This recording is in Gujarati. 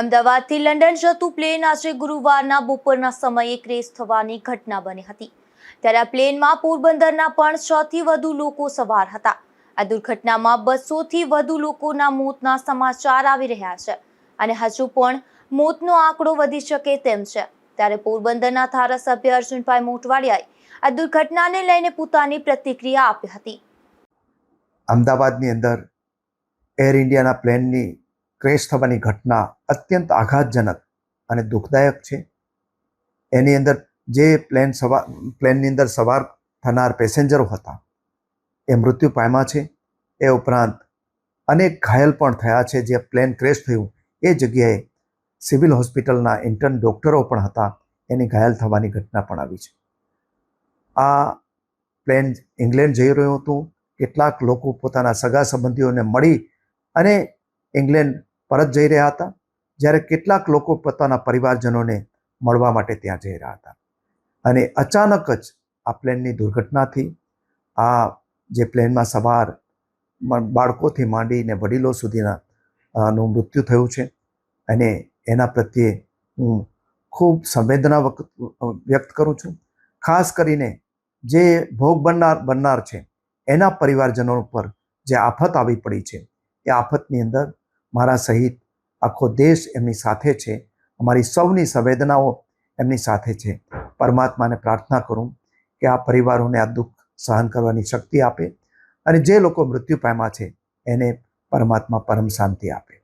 અમદાવાદથી લંડન જતું પ્લેન આજે ગુરુવારના બપોરના સમયે ક્રેશ થવાની ઘટના બની હતી. ત્યારે આ પ્લેનમાં પોરબંદરના પણ છ થી વધુ લોકો સવાર હતા. આ દુર્ઘટનામાં બસોથી વધુ લોકોના મોતના સમાચાર આવી રહ્યા છે અને હજુ પણ મોતનો આંકડો વધી શકે તેમ છે. ત્યારે પોરબંદરના ધારાસભ્ય અર્જુનભાઈ મોટવાડિયાએ આ દુર્ઘટનાને લઈને પોતાની પ્રતિક્રિયા આપી હતી. અમદાવાદની અંદર એર ઇન્ડિયાના પ્લેનની ક્રેશ થવાની ઘટના અત્યંત આઘાતજનક અને દુઃખદાયક છે. એની અંદર જે પ્લેન સવાર, પ્લેનની અંદર સવાર થનાર પેસેન્જરો હતા, એ મૃત્યુ પામ્યા છે. એ ઉપરાંત અનેક ઘાયલ પણ થયા છે. જે પ્લેન ક્રેશ થયું, એ જગ્યાએ સિવિલ હોસ્પિટલના ઇન્ટર્ન ડૉક્ટરો પણ હતા. એની ઘાયલ થવાની ઘટના પણ આવી છે. આ પ્લેન ઇંગ્લેન્ડ જઈ રહ્યું હતું. કેટલાક લોકો પોતાના સગા સંબંધીઓને મળી અને ઇંગ્લેન્ડ પરત જઈ રહ્યા હતા, જ્યારે કેટલાક લોકો પોતાના પરિવારજનોને મળવા માટે ત્યાં જઈ રહ્યા હતા. અને અચાનક જ આ પ્લેનની દુર્ઘટનાથી આ જે પ્લેનમાં સવાર બાળકોથી માંડીને વડીલો સુધીના નું મૃત્યુ થયું છે. અને એના પ્રત્યે હું ખૂબ સંવેદના વ્યક્ત કરું છું. ખાસ કરીને જે ભોગ બનનાર બનનાર છે, એના પરિવારજનો પર જે આફત આવી પડી છે, એ આફતની અંદર મારા સહિત આખો દેશ એમની સાથે છે. અમારી સૌની સંવેદનાઓ એમની સાથે છે. પરમાત્માને પ્રાર્થના કરું કે આ પરિવારોને આ દુઃખ સહન કરવાની શક્તિ આપે અને જે લોકો મૃત્યુ પામ્યા છે, એને પરમાત્મા પરમ શાંતિ આપે.